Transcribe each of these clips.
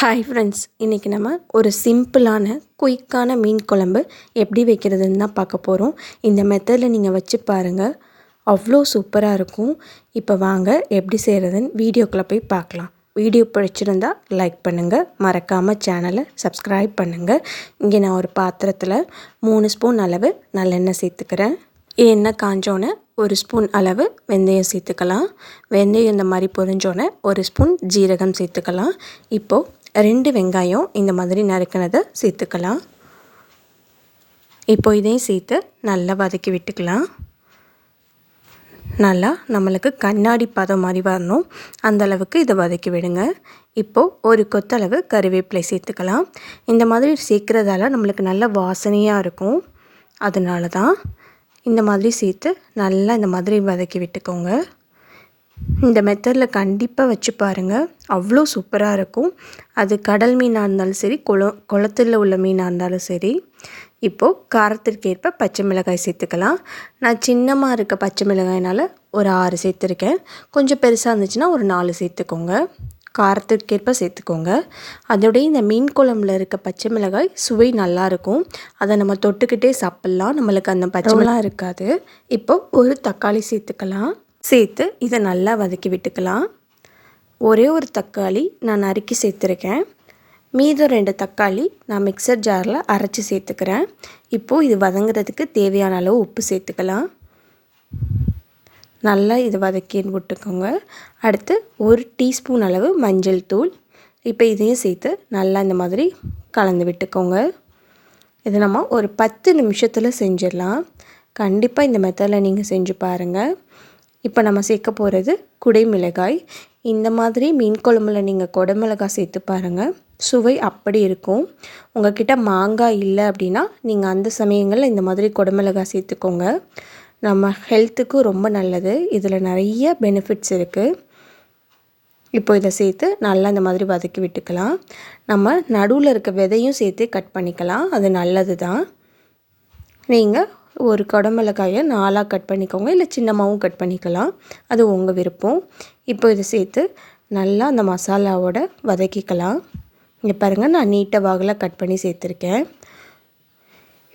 Hi friends இன்றைக்கி நம்ம ஒரு சிம்பிளான குயிக்கான மீன் குழம்பு எப்படி வைக்கிறதுன்னு தான் பார்க்க போகிறோம் இந்த மெத்தடில் நீங்கள் வச்சு பாருங்கள் அவ்வளோ சூப்பராக இருக்கும். இப்போ வாங்க எப்படி செய்கிறதுன்னு வீடியோக்குள்ளே போய் பார்க்கலாம். வீடியோ பிடிச்சிருந்தால் லைக் பண்ணுங்கள் மறக்காமல் சேனலை சப்ஸ்கிரைப் பண்ணுங்கள் இங்கே நான் ஒரு பாத்திரத்தில் மூணு ஸ்பூன் அளவு நல்லெண்ணெய் சேர்த்துக்கிறேன். எண்ணெய் காஞ்சோன்னே ஒரு ஸ்பூன் அளவு வெந்தயம் சேர்த்துக்கலாம். வெந்தயம் இந்த மாதிரி பொரிஞ்சோன்னே ஒரு ஸ்பூன் ஜீரகம் சேர்த்துக்கலாம். இப்போது ரெண்டு வெங்காயம் இந்த மாதிரி நறுக்கினதை சேர்த்துக்கலாம். இப்போ இதையும் சேர்த்து நல்லா வதக்கி விட்டுக்கலாம். நல்லா நம்மளுக்கு கண்ணாடி பதம் மாதிரி வரணும். அந்த அளவுக்கு இதை வதக்கி விடுங்க. இப்போது ஒரு கொத்தளவு கருவேப்பிலை சேர்த்துக்கலாம். இந்த மாதிரி சேர்க்குறதால நம்மளுக்கு நல்ல வாசனையாக இருக்கும். அதனால தான் இந்த மாதிரி சேர்த்து நல்லா இந்த மாதிரி வதக்கி விட்டுக்கோங்க. இந்த மெத்தடில் கண்டிப்பாக வச்சு பாருங்கள் அவ்வளோ சூப்பராக இருக்கும். அது கடல் மீனாக இருந்தாலும் சரி குள குளத்தில் உள்ள மீனாக இருந்தாலும் சரி. இப்போது காரத்திற்கேற்ப பச்சை மிளகாய் சேர்த்துக்கலாம். நான் சின்னமாக இருக்க பச்சை மிளகாய்னால் ஒரு ஆறு சேர்த்துருக்கேன். கொஞ்சம் பெருசாக இருந்துச்சுன்னா ஒரு நாலு சேர்த்துக்கோங்க. காரத்திற்கேற்ப சேர்த்துக்கோங்க. அதோடய இந்த மீன் குழம்புல இருக்க பச்சை மிளகாய் சுவை நல்லாயிருக்கும் அதை நம்ம தொட்டுக்கிட்டே சாப்பிட்லாம். நம்மளுக்கு அந்த பச்சைலாம் இருக்காது. இப்போது ஒரு தக்காளி சேர்த்துக்கலாம். சேர்த்து இதை நல்லா வதக்கி விட்டுக்கலாம். ஒரே ஒரு தக்காளி நான் நறுக்கி சேர்த்துருக்கேன். மீதம் ரெண்டு தக்காளி நான் மிக்சர் ஜாரில் அரைச்சி சேர்த்துக்கிறேன். இப்போது இது வதங்குறதுக்கு தேவையான அளவு உப்பு சேர்த்துக்கலாம். நல்லா இது வதக்கி விட்டுக்கோங்க. அடுத்து ஒரு டீஸ்பூன் அளவு மஞ்சள் தூள். இப்போ இதையும் சேர்த்து நல்லா இந்த மாதிரி கலந்து விட்டுக்கோங்க. இது நம்ம ஒரு பத்து நிமிஷத்தில் செஞ்சிடலாம். கண்டிப்பாக இந்த மெத்தடில் நீங்கள் செஞ்சு பாருங்கள் இப்போ நம்ம சேர்க்க போகிறது குடைமிளகாய். இந்த மாதிரி மீன் குழம்புல நீங்கள் குடமிளகாய் சேர்த்து பாருங்கள் சுவை அப்படி இருக்கும். உங்கள்கிட்ட மாங்காய் இல்லை அப்படின்னா நீங்கள் அந்த சமயங்களில் இந்த மாதிரி குடமிளகாய் சேர்த்துக்கோங்க. நம்ம ஹெல்த்துக்கும் ரொம்ப நல்லது. இதில் நிறைய பெனிஃபிட்ஸ் இருக்குது இப்போ இதை சேர்த்து நல்லா இந்த மாதிரி வதக்கி விட்டுக்கலாம். நம்ம நடுவில் இருக்க விதையும் சேர்த்து கட் பண்ணிக்கலாம். அது நல்லது தான் நீங்கள் ஒரு குடமிளகாயை நாலாக கட் பண்ணிக்கோங்க இல்லை சின்னமாகவும் கட் பண்ணிக்கலாம். அது உங்கள் விருப்பம். இப்போ இதை சேர்த்து நல்லா அந்த மசாலாவோட வதக்கிக்கலாம். இங்கே பாருங்கள் நான் நீட்டை வாகில் கட் பண்ணி சேர்த்துருக்கேன்.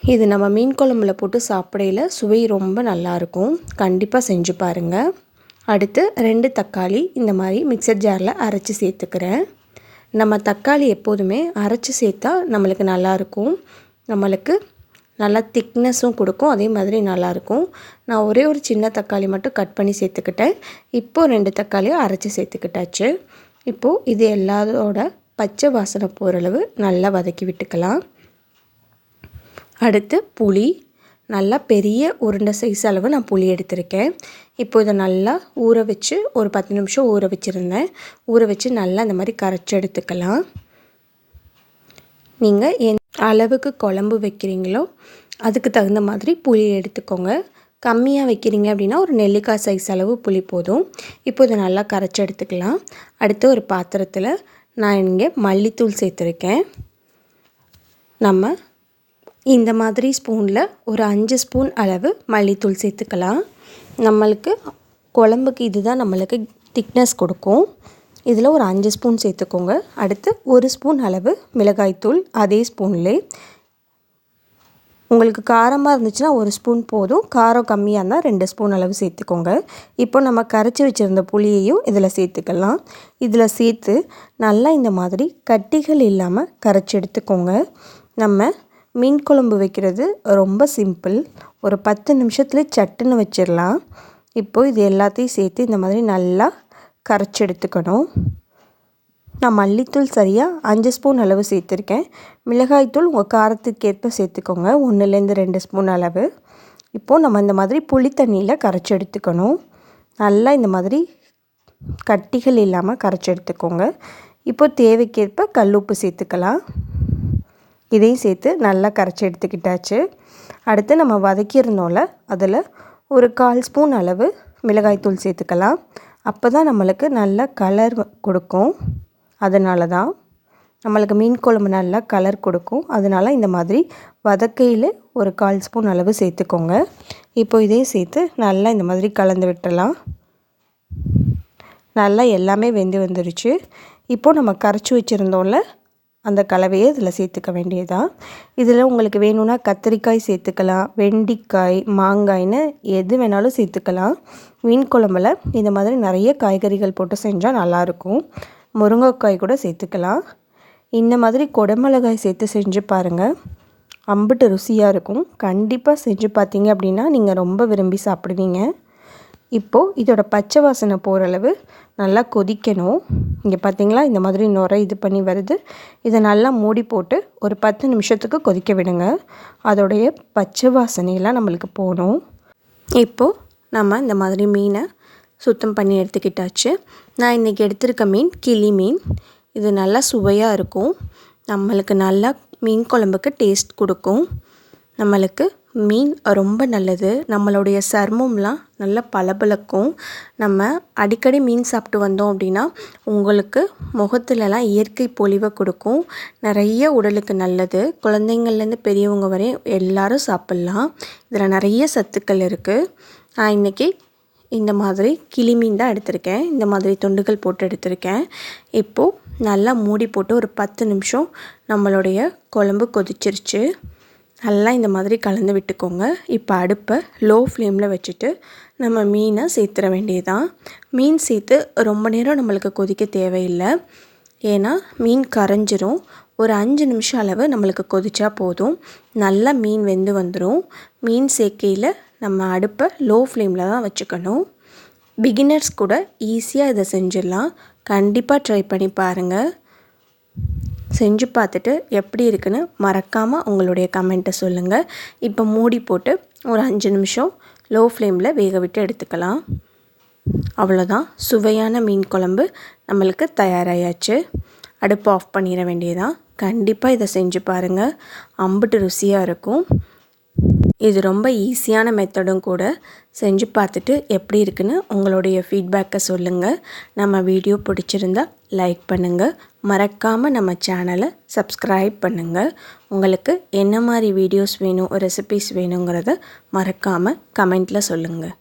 இது நம்ம மீன் குழம்புல போட்டு சாப்பிடையில் சுவை ரொம்ப நல்லாயிருக்கும் கண்டிப்பாக செஞ்சு பாருங்கள் அடுத்து ரெண்டு தக்காளி இந்த மாதிரி மிக்சர் ஜாரில் அரைச்சி சேர்த்துக்கிறேன். நம்ம தக்காளி எப்போதுமே அரைச்சி சேர்த்தா நம்மளுக்கு நல்லாயிருக்கும் நம்மளுக்கு நல்லா திக்னஸும் கொடுக்கும். அதே மாதிரி நல்லாயிருக்கும். நான் ஒரே ஒரு சின்ன தக்காளி மட்டும் கட் பண்ணி சேர்த்துக்கிட்டேன். இப்போது ரெண்டு தக்காளியும் அரைச்சி சேர்த்துக்கிட்டாச்சு. இப்போது இது எல்லாரோட பச்சை வாசனை போகிறளவு நல்லா வதக்கி விட்டுக்கலாம். அடுத்து புளி. நல்லா பெரிய உருண்டை சைஸ் அளவு நான் புளி எடுத்திருக்கேன். இப்போ இதை நல்லா ஊற வச்சு ஒரு பத்து நிமிஷம் ஊற வச்சுருந்தேன். ஊற வச்சு நல்லா இந்த மாதிரி கரைச்சி எடுத்துக்கலாம். நீங்கள் என் அளவுக்கு குழம்பு வைக்கிறீங்களோ அதுக்கு தகுந்த மாதிரி புளி எடுத்துக்கோங்க. கம்மியாக வைக்கிறீங்க அப்படின்னா ஒரு நெல்லிக்காய் சைஸ் அளவு புளி போதும். இப்போ இதை நல்லா கரைச்சி எடுத்துக்கலாம். அடுத்து ஒரு பாத்திரத்தில் நான் இங்கே மல்லித்தூள் சேர்த்துருக்கேன். நம்ம இந்த மாதிரி ஸ்பூனில் ஒரு அஞ்சு ஸ்பூன் அளவு மல்லித்தூள் சேர்த்துக்கலாம். நம்மளுக்கு குழம்புக்கு இதுதான் நம்மளுக்கு திக்னஸ் கொடுக்கும். இதில் ஒரு அஞ்சு ஸ்பூன் சேர்த்துக்கோங்க. அடுத்து ஒரு ஸ்பூன் அளவு மிளகாய்த்தூள் அதே ஸ்பூன்லே. உங்களுக்கு காரமாக இருந்துச்சுன்னா ஒரு ஸ்பூன் போதும். காரம் கம்மியாக இருந்தால் ரெண்டு ஸ்பூன் அளவு சேர்த்துக்கோங்க. இப்போ நம்ம கரைச்சி வச்சுருந்த புளியையும் இதில் சேர்த்துக்கலாம். இதில் சேர்த்து நல்லா இந்த மாதிரி கட்டிகள் இல்லாமல் கரைச்சி எடுத்துக்கோங்க. நம்ம மீன் குழம்பு வைக்கிறது ரொம்ப சிம்பிள். ஒரு பத்து நிமிஷத்தில் சட்டுன்னு வச்சிடலாம் இப்போது இது எல்லாத்தையும் சேர்த்து இந்த மாதிரி நல்லா கரைச்சி எடுத்துக்கணும் நான் மல்லித்தூள் சரியாக அஞ்சு ஸ்பூன் அளவு சேர்த்துருக்கேன். மிளகாய்த்தூள் உங்கள் காரத்துக்கேற்ப சேர்த்துக்கோங்க. ஒன்றுலேருந்து ரெண்டு ஸ்பூன் அளவு. இப்போது நம்ம இந்த மாதிரி புளி தண்ணியில் கரைச்சி எடுத்துக்கணும் நல்லா இந்த மாதிரி கட்டிகள் இல்லாமல் கரைச்சி எடுத்துக்கோங்க இப்போ தேவைக்கேற்ப கல் உப்பு சேர்த்துக்கலாம். இதையும் சேர்த்து நல்லா கரைச்சி எடுத்துக்கிட்டாச்சு அடுத்து நம்ம வதக்கியிருந்தோம்ல அதில் ஒரு கால் ஸ்பூன் அளவு மிளகாய்த்தூள் சேர்த்துக்கலாம். அப்போ தான் நம்மளுக்கு நல்ல கலர் கொடுக்கும். அதனால தான் நம்மளுக்கு மீன் குழம்பு நல்லா கலர் கொடுக்கும். அதனால் இந்த மாதிரி வதக்கையில் ஒரு கால் ஸ்பூன் அளவு சேர்த்துக்கோங்க. இப்போ இதையும் சேர்த்து நல்லா இந்த மாதிரி கலந்து விட்டுடலாம் நல்லா எல்லாமே வெந்து வந்துருச்சு. இப்போது நம்ம கரைச்சி வச்சுருந்தோம்ல அந்த கலவையை இதில் சேர்த்துக்க வேண்டியதுதான் இதில் உங்களுக்கு வேணும்னா கத்திரிக்காய் சேர்த்துக்கலாம் வெண்டிக்காய் மாங்காய்னு எது வேணாலும் சேர்த்துக்கலாம். மீன் குழம்புல இந்த மாதிரி நிறைய காய்கறிகள் போட்டு செஞ்சால் நல்லாயிருக்கும். முருங்கைக்காய் கூட சேர்த்துக்கலாம். இந்த மாதிரி கொடமிளகாய் சேர்த்து செஞ்சு பாருங்கள் அம்பிட்டு ருசியாக இருக்கும். கண்டிப்பாக செஞ்சு பார்த்தீங்க அப்படின்னா நீங்கள் ரொம்ப விரும்பி சாப்பிடுவீங்க. இப்போது இதோட பச்சை வாசனை போகிற அளவு நல்லா கொதிக்கணும். இங்கே பார்த்தீங்களா இந்த மாதிரி நுரை இது பண்ணி வருது. இதை நல்லா மூடி போட்டு ஒரு பத்து நிமிஷத்துக்கு கொதிக்க விடுங்க. அதோடைய பச்சை வாசனையெல்லாம் நம்மளுக்கு போகணும். இப்போது நம்ம இந்த மாதிரி மீனை சுத்தம் பண்ணி எடுத்துக்கிட்டாச்சு. நான் இன்றைக்கி எடுத்திருக்க மீன் கிளி மீன். இது நல்லா சுவையாக இருக்கும். நம்மளுக்கு நல்லா மீன் குழம்புக்கு டேஸ்ட் கொடுக்கும். நம்மளுக்கு மீன் ரொம்ப நல்லது. நம்மளுடைய சர்மம்லாம் நல்லா பளபளக்கும். நம்ம அடிக்கடி மீன் சாப்பிட்டு வந்தோம் அப்படின்னா உங்களுக்கு முகத்துலலாம் இயற்கை பொலிவை கொடுக்கும். நிறைய உடலுக்கு நல்லது. குழந்தைங்கள்லேருந்து பெரியவங்க வரையும் எல்லோரும் சாப்பிட்லாம். இதில் நிறைய சத்துக்கள் இருக்குது நான் இன்றைக்கி இந்த மாதிரி கிளி மீன் தான் எடுத்திருக்கேன். இந்த மாதிரி துண்டுகள் போட்டு எடுத்திருக்கேன். இப்போது நல்லா மூடி போட்டு ஒரு பத்து நிமிஷம் நம்மளுடைய குழம்பு கொதிச்சிருச்சு. நல்லா இந்த மாதிரி கலந்து விட்டுக்கோங்க. இப்போ அடுப்பை லோ ஃப்ளேமில் வச்சுட்டு நம்ம மீனை சேர்த்துற வேண்டியதுதான். மீன் சேர்த்து ரொம்ப நேரம் நம்மளுக்கு கொதிக்க தேவையில்லை. ஏன்னா மீன் கரைஞ்சிரும். ஒரு அஞ்சு நிமிஷம் அளவு நம்மளுக்கு கொதிச்சா போதும். நல்லா மீன் வெந்து வந்துடும் மீன் சேர்க்கையில் நம்ம அடுப்பை லோ ஃப்ளேமில் தான் வச்சுக்கணும். பிகினர்ஸ் கூட ஈஸியாக இதை செஞ்சிடலாம். கண்டிப்பாக ட்ரை பண்ணி பாருங்கள் செஞ்சு பார்த்துட்டு எப்படி இருக்குன்னு மறக்காமல் உங்களுடைய கமெண்ட்டை சொல்லுங்கள் இப்போ மூடி போட்டு ஒரு அஞ்சு நிமிஷம் லோ ஃப்ளேமில் வேக விட்டு எடுத்துக்கலாம். அவ்வளோதான் சுவையான மீன் குழம்பு நம்மளுக்கு தயாராகியாச்சு அடுப்பு ஆஃப் பண்ணிட வேண்டியதான் கண்டிப்பாக இதை செஞ்சு பாருங்கள் அம்புட்டு ருசியாக இருக்கும். இது ரொம்ப ஈஸியான மெத்தடும் கூட செஞ்சு பார்த்துட்டு எப்படி இருக்குன்னு உங்களுடைய ஃபீட்பேக்கை சொல்லுங்கள் நம்ம வீடியோ பிடிச்சிருந்தா லைக் பண்ணுங்கள் மறக்காமல் நம்ம சேனலை சப்ஸ்கிரைப் பண்ணுங்கள் உங்களுக்கு என்ன மாதிரி வீடியோஸ் வேணும் ரெசிபீஸ் வேணுங்கிறத மறக்காமல் கமெண்ட்டில் சொல்லுங்கள்